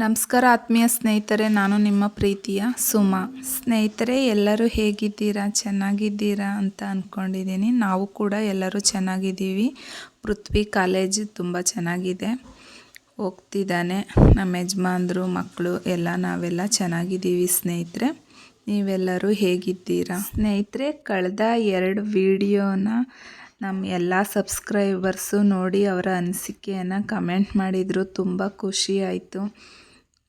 ನಮಸ್ಕಾರ ಆತ್ಮೀಯ ಸ್ನೇಹಿತರೆ, ನಾನು ನಿಮ್ಮ ಪ್ರೀತಿಯ ಸುಮಾ. ಸ್ನೇಹಿತರೆ, ಎಲ್ಲರೂ ಹೇಗಿದ್ದೀರಾ? ಚೆನ್ನಾಗಿದ್ದೀರಾ ಅಂತ ಅಂದ್ಕೊಂಡಿದ್ದೀನಿ ನಾವು ಕೂಡ ಎಲ್ಲರೂ ಚೆನ್ನಾಗಿದ್ದೀವಿ. ಪೃಥ್ವಿ ಕಾಲೇಜ್ ತುಂಬ ಚೆನ್ನಾಗಿದೆ. ಹೋಗ್ತಿದ್ದಾನೆ ನಮ್ಮ ಯಜಮಾನ್ರು, ಮಕ್ಕಳು ಎಲ್ಲ, ನಾವೆಲ್ಲ ಚೆನ್ನಾಗಿದ್ದೀವಿ ಸ್ನೇಹಿತರೆ. ನೀವೆಲ್ಲರೂ ಹೇಗಿದ್ದೀರಾ? ಸ್ನೇಹಿತರೆ, ಕಳೆದ ಎರಡು ವಿಡಿಯೋನ ನಮ್ಮ ಎಲ್ಲ ಸಬ್ಸ್ಕ್ರೈಬರ್ಸು ನೋಡಿ ಅವರ ಅನಿಸಿಕೆಯನ್ನು ಕಮೆಂಟ್ ಮಾಡಿದರು. ತುಂಬ ಖುಷಿ ಆಯಿತು.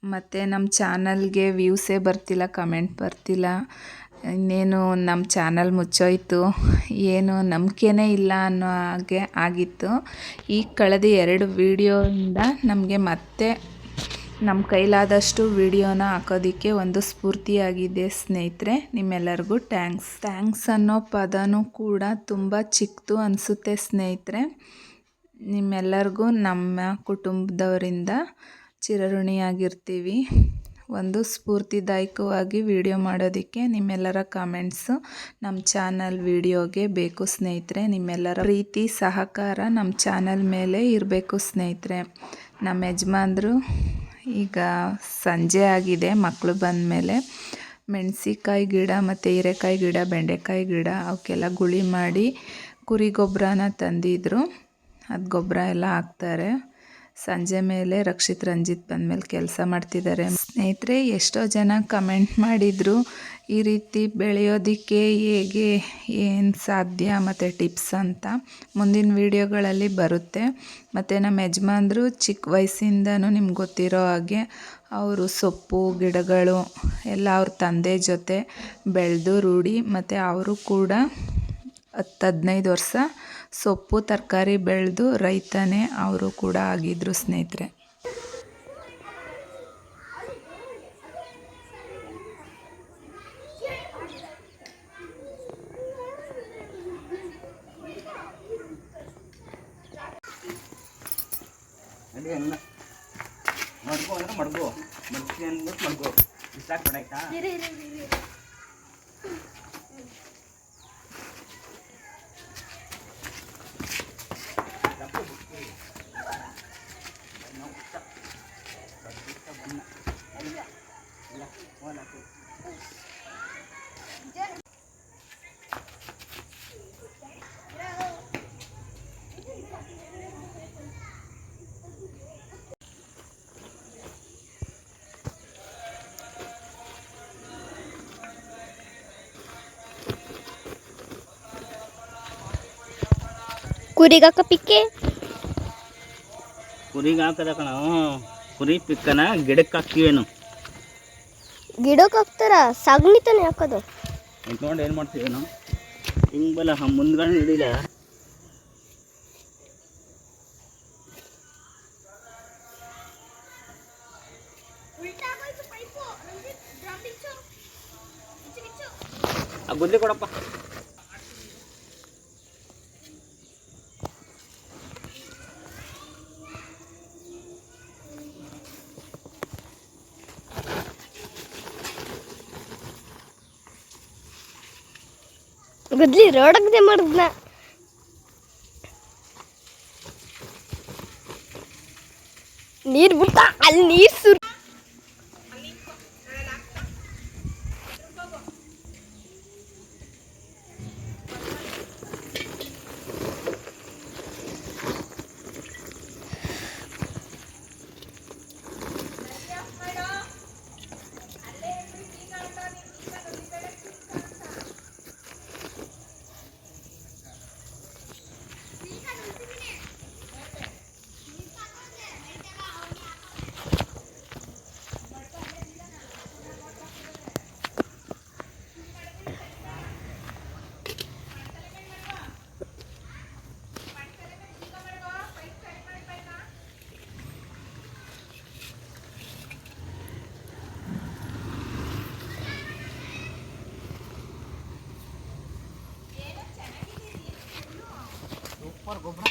ಮತ್ತು ನಮ್ಮ ಚಾನಲ್ಗೆ ವ್ಯೂಸೇ ಬರ್ತಿಲ್ಲ, ಕಮೆಂಟ್ ಬರ್ತಿಲ್ಲ. ಇನ್ನೇನು ನಮ್ಮ ಚಾನಲ್ ಮುಚ್ಚೋಯ್ತು, ಏನು ನಂಬಿಕೆನೇ ಇಲ್ಲ ಅನ್ನೋ ಹಾಗೆ ಆಗಿತ್ತು. ಈಗ ಕಳೆದ ಎರಡು ವೀಡಿಯೋಯಿಂದ ನಮಗೆ ಮತ್ತೆ ನಮ್ಮ ಕೈಲಾದಷ್ಟು ವಿಡಿಯೋನ ಹಾಕೋದಕ್ಕೆ ಒಂದು ಸ್ಫೂರ್ತಿಯಾಗಿದೆ ಸ್ನೇಹಿತರೆ. ನಿಮ್ಮೆಲ್ಲರಿಗೂ ಟ್ಯಾಂಕ್ಸ್ ಥ್ಯಾಂಕ್ಸ್ ಅನ್ನೋ ಪದನೂ ಕೂಡ ತುಂಬ ಚಿಕ್ಕದು ಅನಿಸುತ್ತೆ ಸ್ನೇಹಿತರೆ. ನಿಮ್ಮೆಲ್ಲರಿಗೂ ನಮ್ಮ ಕುಟುಂಬದವರಿಂದ ಚಿರಋಣಿಯಾಗಿರ್ತೀವಿ. ಒಂದು ಸ್ಫೂರ್ತಿದಾಯಕವಾಗಿ ವಿಡಿಯೋ ಮಾಡೋದಕ್ಕೆ ನಿಮ್ಮೆಲ್ಲರ ಕಾಮೆಂಟ್ಸು ನಮ್ಮ ಚಾನಲ್ ವಿಡಿಯೋಗೆ ಬೇಕು ಸ್ನೇಹಿತರೆ. ನಿಮ್ಮೆಲ್ಲರ ಪ್ರೀತಿ, ಸಹಕಾರ ನಮ್ಮ ಚಾನಲ್ ಮೇಲೆ ಇರಬೇಕು ಸ್ನೇಹಿತರೆ. ನಮ್ಮ ಯಜಮಾನ್ರು ಈಗ ಸಂಜೆ ಆಗಿದೆ ಮಕ್ಕಳು ಬಂದ ಮೇಲೆ ಮೆಣಸಿಕಾಯಿ ಗಿಡ ಮತ್ತು ಹೀರೆಕಾಯಿ ಗಿಡ, ಬೆಂಡೆಕಾಯಿ ಗಿಡ, ಅವಕ್ಕೆಲ್ಲ ಗುಳಿ ಮಾಡಿ ಕುರಿ ಗೊಬ್ಬರನ ತಂದಿದ್ರು. ಅದು ಗೊಬ್ಬರ ಎಲ್ಲ ಹಾಕ್ತಾರೆ. ಸಂಜೆ ಮೇಲೆ ರಕ್ಷಿತ್ ರಂಜಿತ್ ಬಂದಮೇಲೆ ಕೆಲಸ ಮಾಡ್ತಿದ್ದಾರೆ. ಸ್ನೇಹಿತರೆ, ಎಷ್ಟೋ ಜನ ಕಮೆಂಟ್ ಮಾಡಿದರು, ಈ ರೀತಿ ಬೆಳೆಯೋದಕ್ಕೆ ಹೇಗೆ, ಏನು ಸಾಧ್ಯ ಮತ್ತು ಟಿಪ್ಸ್ ಅಂತ. ಮುಂದಿನ ವೀಡಿಯೋಗಳಲ್ಲಿ ಬರುತ್ತೆ. ಮತ್ತು ನಮ್ಮ ಯಜಮಾನ್ರು ಚಿಕ್ಕ ವಯಸ್ಸಿಂದನೂ ನಿಮ್ಗೆ ಗೊತ್ತಿರೋ ಹಾಗೆ, ಅವರು ಸೊಪ್ಪು, ಗಿಡಗಳು, ಎಲ್ಲ ಅವ್ರ ತಂದೆ ಜೊತೆ ಬೆಳೆದು ರೂಢಿ, ಮತ್ತು ಅವರು ಕೂಡ ಹತ್ತು ಹದಿನೈದು ವರ್ಷ ಸೊಪ್ಪು ತರಕಾರಿ ಬೆಳೆದು ರೈತನೇ ಅವರು ಕೂಡ ಆಗಿದ್ದರು ಸ್ನೇಹಿತರೆ. ಮಡ್ಗು ಅಂದ್ರೆ ಮಡ್ಗು ಮಡ್ಗಿ ಅಂದ್ಬಿಟ್ಟು ಮಡ್ಗು ಕುರಿಗಾಕ ಪಿಕ್ಕೆ ಕುರಿಗೆ ಹಾಕದ ಕಣ. ಕುರಿ ಪಿಕ್ಕನ ಗಿಡಕ್ಕೆ ಹಾಕ್ತೀವೇನು? ಗಿಡಕ್ಕೆ ಹಾಕ್ತಾರ? ಸಗಣಿ ತಾನೆ ಹಾಕೋದು? ಇದು ನೋಡಿ ಏನು? ಮಾಡ್ತೀವೇನು ಹಿಂಗೆ ಬಲ್ಲ ಮುಂದ್ಗಡೆ ಹಿಡಿಲ್ಲ ಆ ಗುದ್ಲಿ ಕೊಡಪ್ಪ. ಗುದ್ಲಿ ರೋಡಕ್ದೆ ಮಾಡಿದ್ನ. ನೀರ್ ಬಿಟ್ಟ ಅಲ್ಲಿ ನೀರ್ ಸುರ್ ಗೊಬ್ಬರ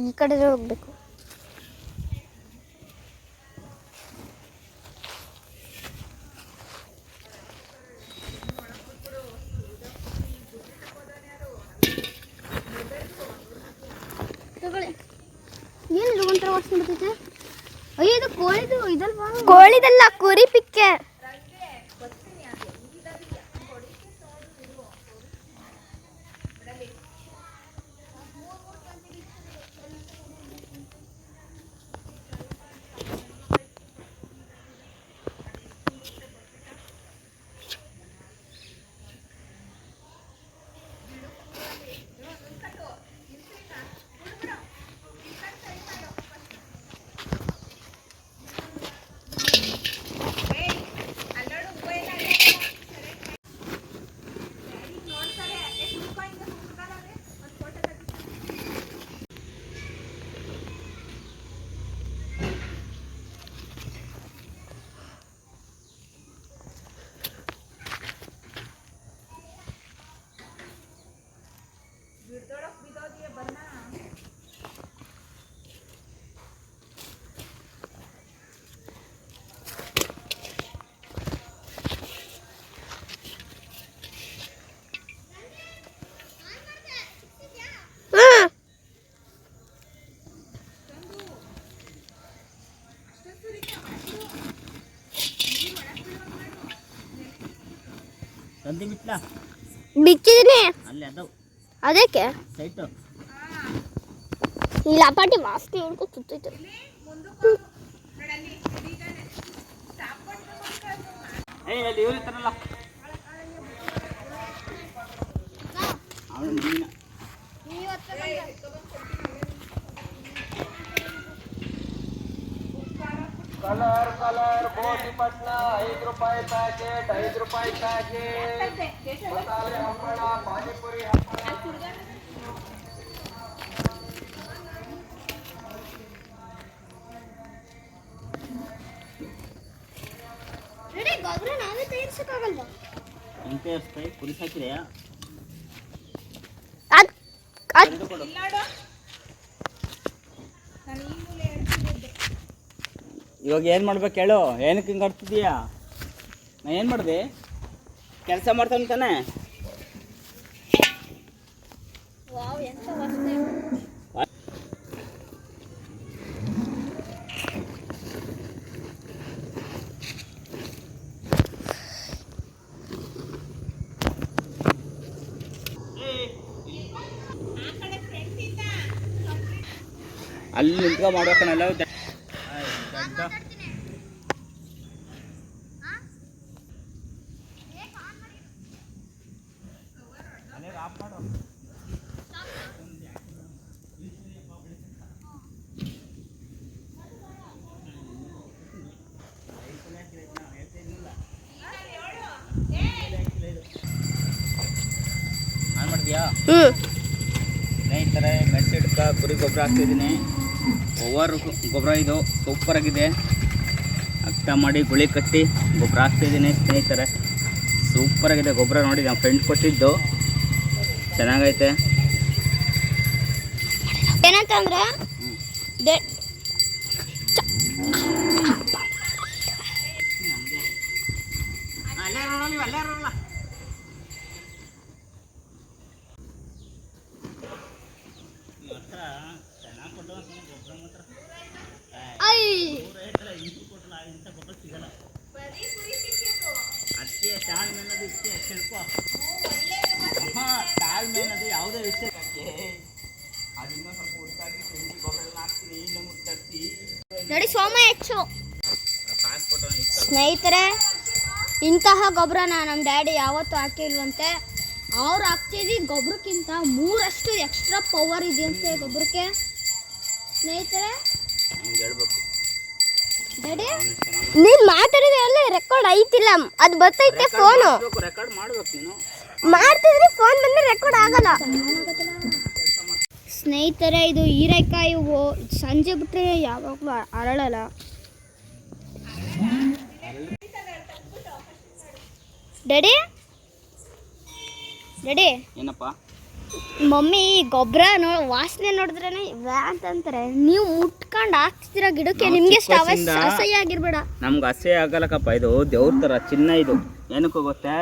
ಈ ಕಡೆ ಹೋಗ್ಬೇಕು. ಏನು ಒಂಥರ ವಾಸನೆ ಬರ್ತೈತೆ ಅಯ್ಯೋ ಇದು ಕೋಳಿದು ಇದಲ್ವಾ? ಕೋಳಿದಲ್ಲ ಕುರಿ ಪಿಕ್ಕೆ ಬಿಟ್ಲ ಬಿಚ್ಚಿದೀನಿ. ಅಲ್ಲಿ ಅದಾವ. ಅದಕ್ಕೆ? ಸೈಟು ಈ ಲಪಾಟಿ ಮಾಸ್ತಿ ಹೇಳ್ಕೊಂಡು ಸುತ್ತೈತೆ ಏಯ್ ಅಲ್ಲಿ ಇವ್ರು ಇರ್ತಾರಲ್ಲ. ಗೊಬ್ಬರ ನಾವೇ ತಯಾರಿಸಕ್ಕಾಗಲ್ವಾ ಹೆಂಗೆ ತಯಾರಿಸ್ತಾಯಿ ಕುರಿ ಸಾಕಿದೆಯಾ ಇವಾಗ ಏನು ಮಾಡ್ಬೇಕು ಹೇಳು? ಏನಕ್ಕೆ ಹಿಂಗೆ ಆಡ್ತಿದೀಯಾ ನಾ ಏನು ಮಾಡಿದೆ? ಕೆಲಸ ಮಾಡ್ತಾನೆ ತಾನೆ? ಅಲ್ಲಿ ನಿಂತ್ಕೊ ಮಾಡ್ಬೇಕನಲ್ಲ ಹ್ಮ್ ಸ್ನೇಹಿತರೆ ಮೆಣಸು ಹಿಡ್ಕ ಕುರಿ ಗೊಬ್ಬರ ಹಾಕ್ತಿದ್ದೀನಿ. ಓವರ್ ಗೊಬ್ಬರ ಇದು ಸೂಪರ್ ಆಗಿದೆ. ಅಕ್ಕ ಮಾಡಿ ಗುಳಿ ಕಟ್ಟಿ ಗೊಬ್ಬರ ಹಾಕ್ತಿದ್ದೀನಿ ಸ್ನೇಹಿತರೆ. ಸೂಪರ್ ಆಗಿದೆ ಗೊಬ್ಬರ ನೋಡಿ ನಮ್ಮ ಫ್ರೆಂಡ್ ಕೊಟ್ಟಿದ್ದು. ಚೆನ್ನಾಗೈತೆ. ಏನಂತಂದ್ರೆ ಡೆ- ಐ ಅದಕ್ಕೆ ತಾಳ್ಮೆ ಅನ್ನೋದು ಇಷ್ಟೇ ತಿಳ್ಕೊ ಹಾಂ ತಾಳ್ಮೆ ಅನ್ನೋದು ಯಾವುದೇ ವಿಷಯಕ್ಕೆ ಅದನ್ನ ಸ್ವಲ್ಪ ಹುಡ್ಕಾಕಿ ತಿಂಡಿ ಗೊಬ್ಬರ ಎಲ್ಲ ಹಾಕ್ತೀನಿ ಇನ್ನೂ ಮುಟ್ಟಾಕ್ತಿ ನೋಡಿ ಸೋಮ ಹೆಚ್ಚು ಹಾಕ್ಬಿಟ್ಟು ಸ್ನೇಹಿತರೆ ಇಂತಹ ಗೊಬ್ಬರನ ನಮ್ಮ ಡ್ಯಾಡಿ ಯಾವತ್ತೂ ಹಾಕಿಲ್ವಂತೆ ಅವ್ರು ಹಾಕ್ತೀವಿ ಗೊಬ್ಬರಕ್ಕಿಂತ ಮೂರಷ್ಟು ಎಕ್ಸ್ಟ್ರಾ ಪವರ್ ಇದೆಯಂತೆ ಗೊಬ್ಬರಕ್ಕೆ ಸ್ನೇಹಿತರೆ ಡ್ಯಾಡಿ ನೀನು ಮಾತಾಡಿದ ನೀನು ಮಾತಾಡಿದ್ರೆ ರೆಕಾರ್ಡ್ ಐತಿಲ್ಲ. ಅದು ಬರ್ತೈತೆ ಫೋನು ರೆಕಾರ್ಡ್ ಮಾಡ್ಬೇಕು ನೀನು. ಮಾಡ್ತಿದ್ರೆ ಫೋನ್ ಬಂದ್ರೆ ರೆಕಾರ್ಡ್ ಆಗಲ್ಲ. ಸ್ನೇಹಿತರೆ ಇದು ಹೀರೆಕಾಯಿ ಸಂಜೆ ಬಿಟ್ಟರೆ ಯಾವಾಗಲೂ ಅರಳಲ್ಲ. ಡ್ಯಾಡಿ ಡ್ಯಾಡಿ ಏನಪ್ಪ? ಮಮ್ಮಿ ಗೊಬ್ಬರ ನೋ ವಾಸನೆ ನೋಡಿದ್ರೇನೆ ವ್ಯಾ ಅಂತ ಅಂತಾರೆ ನೀವು ಮುಟ್ಕೊಂಡು ಹಾಕ್ತಿರ ಗಿಡಕ್ಕೆ ನಿಮಗೆ ವಯಸ್ಸಿಂದ- ಅಸಹ್ಯ ಆಗಿರ್ಬೇಡ. ನಮ್ಗೆ ಅಸಹ್ಯ ಆಗಲ್ಲಕ್ಕಪ್ಪ ಇದು ದೇವ್ರ ಥರ ಚಿನ್ನ ಇದು. ಏನಕ್ಕೂ ಗೊತ್ತಾ?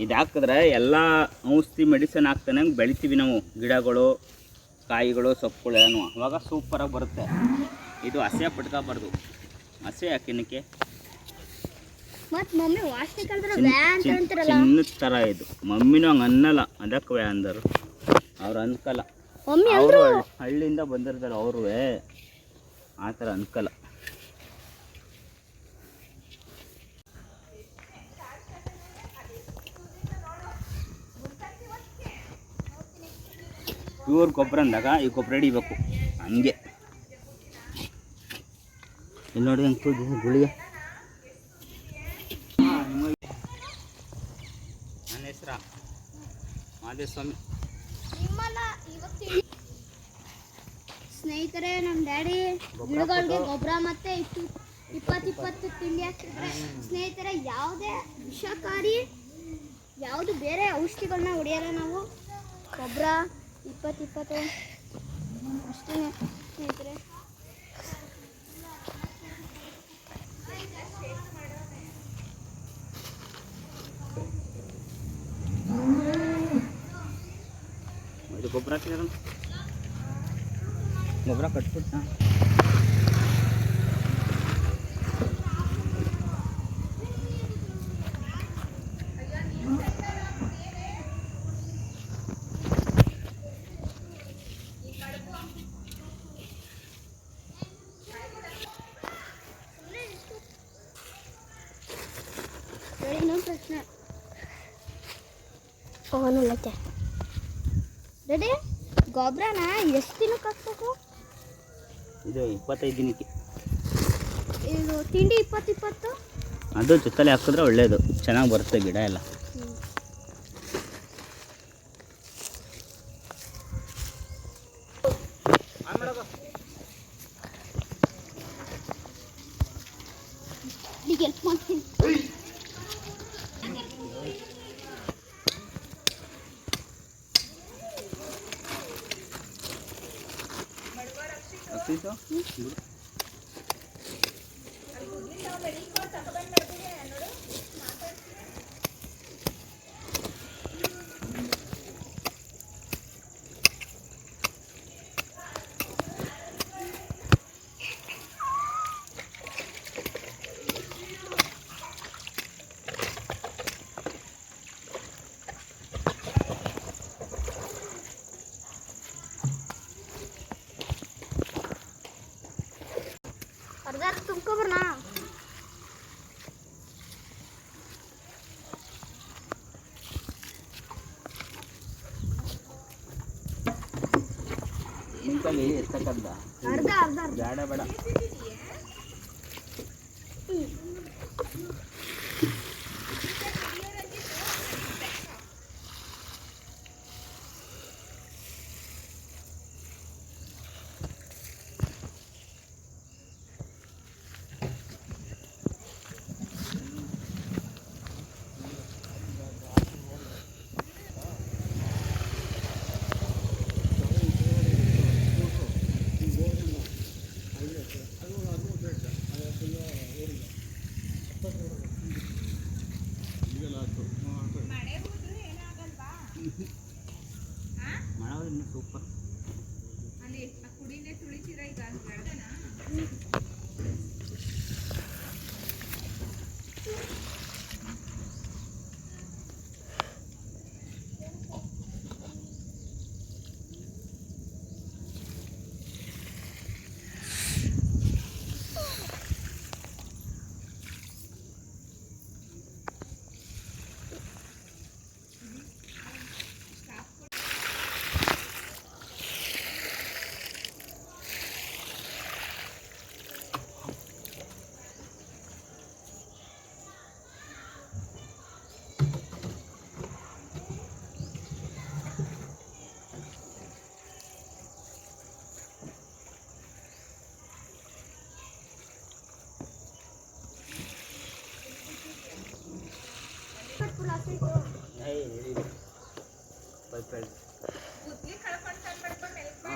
ಇದು ಹಾಕಿದ್ರೆ ಎಲ್ಲ ಔಷಧಿ ಮೆಡಿಸನ್ ಹಾಕ್ತಾನೆ ಬೆಳಿತೀವಿ ನಾವು. ಗಿಡಗಳು ಕಾಯಿಗಳು ಸೊಪ್ಪುಗಳು ಏನು ಅವಾಗ ಸೂಪರಾಗಿ ಬರುತ್ತೆ. ಇದು ಹಸೆ ಪಟ್ಕೋಬಾರ್ದು. ಹಸೆ ಯಾಕಿನಕ್ಕೆ ಮತ್ ಮಮ್ಮಿ ವಾಸನೆ ಕಲ್ದ್ರೆ ಚಿನ್- ವ್ಯಾ ಅಂತ ಅಂತಾರಲ್ಲ. ಚಿನ್ನದ ಥರ ಇದು. ಮಮ್ಮಿನೂ ಹಂಗೆ ಅನ್ನಲ್ಲ. ಅದಕ್ಕೆ ವ್ಯಾ ಅಂದರು. ಅವ್ರು ಅನ್ಕಲ್ಲ. ಮಮ್ಮಿ ಅವರು ಹಳ್ಳಿಯಿಂದ ಬಂದಿರ್ತಾರೆ ಅವರು ಆ ಥರ ಅನ್ಕಲ್ಲ. ಪ್ಯೂರ್ ಗೊಬ್ಬರ ಅಂದಾಗ ಈ ಗೊಬ್ಬರ ಹಿಡಿಬೇಕು. ಹಂಗೆ. ಇಲ್ಲಿ ನೋಡಿ ಅಂಕು ಗುಳಿಗೆ. ಮಾದೇಸ್ವಾಮಿ ಸ್ನೇಹಿತರೆ ನಮ್ಮ ಡ್ಯಾಡಿ ಗಿಡಗಳಿಗೆ ಗೊಬ್ಬರ ಮತ್ತೆ ಇಷ್ಟು ಇಪ್ಪತ್ತು ಇಪ್ಪತ್ತು ತಿಂಡಿ ಹಾಕ್ತಿದ್ರೆ ಸ್ನೇಹಿತರೆ, ಯಾವುದೇ ವಿಷಕಾರಿ, ಯಾವುದು ಬೇರೆ ಔಷಧಿಗಳನ್ನ ಹೊಡೆಯಲ್ಲ ನಾವು. ಗೊಬ್ಬರ ಇಪ್ಪತ್ತು ಇಪ್ಪತ್ತು ಅಷ್ಟೇ ಸ್ನೇಹಿತರೆ. ಗೊಬ್ಬರ ಹಾಕಿದಾರ ಗೊಬ್ಬರ ಕಟ್ಬಿಟ್ಟ ಹೇಳಿ ಇನ್ನೊಂದು ಪ್ರಶ್ನೆ. ಅವನಲ್ಲತ್ತೆ ರೆಡಿ ಗೊಬ್ಬರನ ಎಷ್ಟು ದಿನಕ್ಕೆ ಹಾಕ್ಬೇಕು? ಇದು ಇಪ್ಪತ್ತೈದು ದಿನಕ್ಕೆ. ಇದು ತಿಂಡಿ ಇಪ್ಪತ್ತು ಇಪ್ಪತ್ತು? ಅದು ಜೊತೆಲಿ ಹಾಕಿದ್ರೆ ಒಳ್ಳೆಯದು ಚೆನ್ನಾಗಿ ಬರುತ್ತೆ ಗಿಡ ಎಲ್ಲ. 谁说输？ಅರ್ಧ ತುಂಬ್ಕೊಬರ್ನಾ ನಿಂತಲ್ಲಿ ಎತ್ತಕ್ಕಂದ ಅರ್ಧ ಅರ್ಧ ಅರ್ಧ ಬೇಡ ಬೇಡ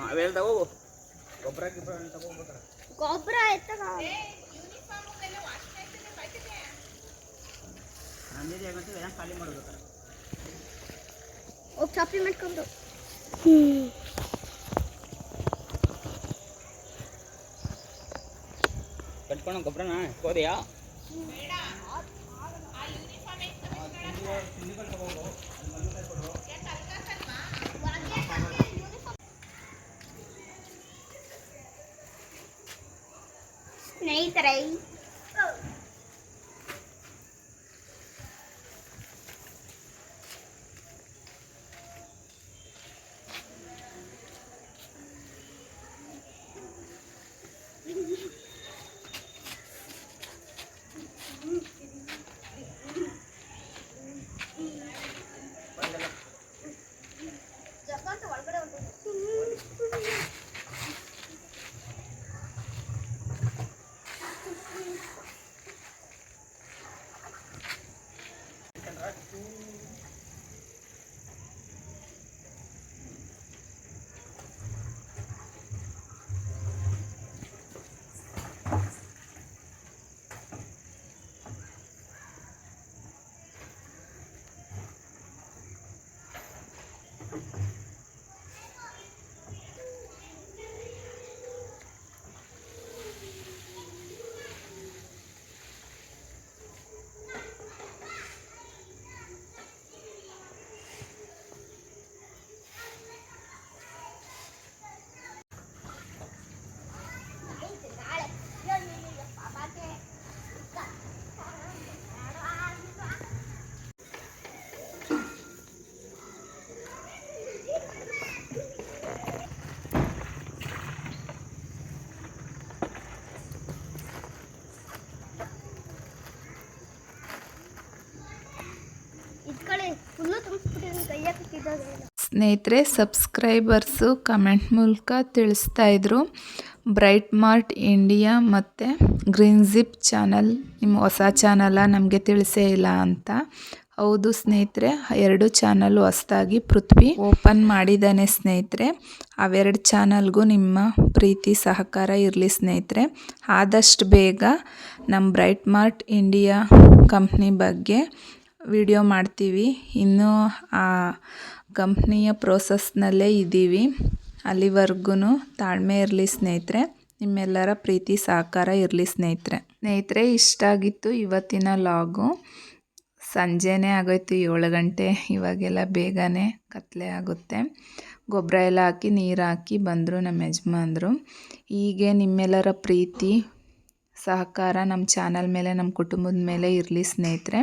ಅವೆಲ್ಲ ತಗೋಬು ಗೊಬ್ಬರ ಗಿಬ್ಬರ ತಗೋಬೇಕಾರ ಗೊಬ್ಬರ ಆಯ್ತಾ ನಂದಿದೆ ಹೇಗಂತ ಎಲ್ಲ ಖಾಲಿ ಮಾಡ್ಬೇಕಾರ ಹೋಗಿ ಚಾಪಿ ಮಾಡ್ಕೊಂಡು. ಹ್ಞೂ ಕಟ್ಕೊಂಡು ಗೊಬ್ಬರನ? ಹೋದೆಯಾ? ಸ್ನೇಹಿತರೆ ಸ್ನೇಹಿತರೆ, ಸಬ್ಸ್ಕ್ರೈಬರ್ಸು ಕಮೆಂಟ್ ಮೂಲಕ ತಿಳಿಸ್ತಾ ಇದ್ರು. ಬ್ರೈಟ್ ಮಾರ್ಟ್ ಇಂಡಿಯಾ ಮತ್ತು ಗ್ರೀನ್ ಜಿಪ್ ಚಾನಲ್, ನಿಮ್ಮ ಹೊಸ ಚಾನಲ ನಮಗೆ ತಿಳಿಸೇ ಇಲ್ಲ ಅಂತ. ಹೌದು ಸ್ನೇಹಿತರೆ, ಎರಡು ಚಾನಲ್ ಹೊಸದಾಗಿ ಪೃಥ್ವಿ ಓಪನ್ ಮಾಡಿದ್ದಾನೆ ಸ್ನೇಹಿತರೆ. ಅವೆರಡು ಚಾನಲ್ಗೂ ನಿಮ್ಮ ಪ್ರೀತಿ, ಸಹಕಾರ ಇರಲಿ ಸ್ನೇಹಿತರೆ. ಆದಷ್ಟು ಬೇಗ ನಮ್ಮ ಬ್ರೈಟ್ ಮಾರ್ಟ್ ಇಂಡಿಯಾ ಕಂಪ್ನಿ ಬಗ್ಗೆ ವಿಡಿಯೋ ಮಾಡ್ತೀವಿ. ಇನ್ನೂ ಕಂಪ್ನಿಯ ಪ್ರೋಸೆಸ್ನಲ್ಲೇ ಇದ್ದೀವಿ. ಅಲ್ಲಿವರೆಗೂ ತಾಳ್ಮೆ ಇರಲಿ ಸ್ನೇಹಿತರೆ. ನಿಮ್ಮೆಲ್ಲರ ಪ್ರೀತಿ, ಸಹಕಾರ ಇರಲಿ ಸ್ನೇಹಿತರೆ. ಸ್ನೇಹಿತರೆ, ಇಷ್ಟ ಆಗಿತ್ತು ಇವತ್ತಿನ ಲಾಗು. ಸಂಜೆನೇ ಆಗೋಯ್ತು, ಏಳು ಗಂಟೆ. ಇವಾಗೆಲ್ಲ ಬೇಗನೆ ಕತ್ಲೆ ಆಗುತ್ತೆ. ಗೊಬ್ಬರ ಎಲ್ಲ ಹಾಕಿ, ನೀರು ಹಾಕಿ ಬಂದರು ನಮ್ಮ ಯಜಮಾನ್ರು. ಹೀಗೆ ನಿಮ್ಮೆಲ್ಲರ ಪ್ರೀತಿ, ಸಹಕಾರ ನಮ್ಮ ಚಾನಲ್ ಮೇಲೆ, ನಮ್ಮ ಕುಟುಂಬದ ಮೇಲೆ ಇರಲಿ ಸ್ನೇಹಿತರೆ.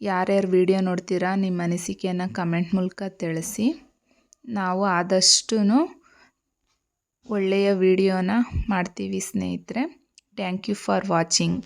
ಯಾರ್ಯಾರು ವಿಡಿಯೋ ನೋಡ್ತೀರಾ ನಿಮ್ಮ ಅನಿಸಿಕೆಯನ್ನು ಕಮೆಂಟ್ ಮೂಲಕ ತಿಳಿಸಿ. ನಾವು ಆದಷ್ಟು ಒಳ್ಳೆಯ ವಿಡಿಯೋನ ಮಾಡ್ತೀವಿ ಸ್ನೇಹಿತರೆ. Thank you for watching.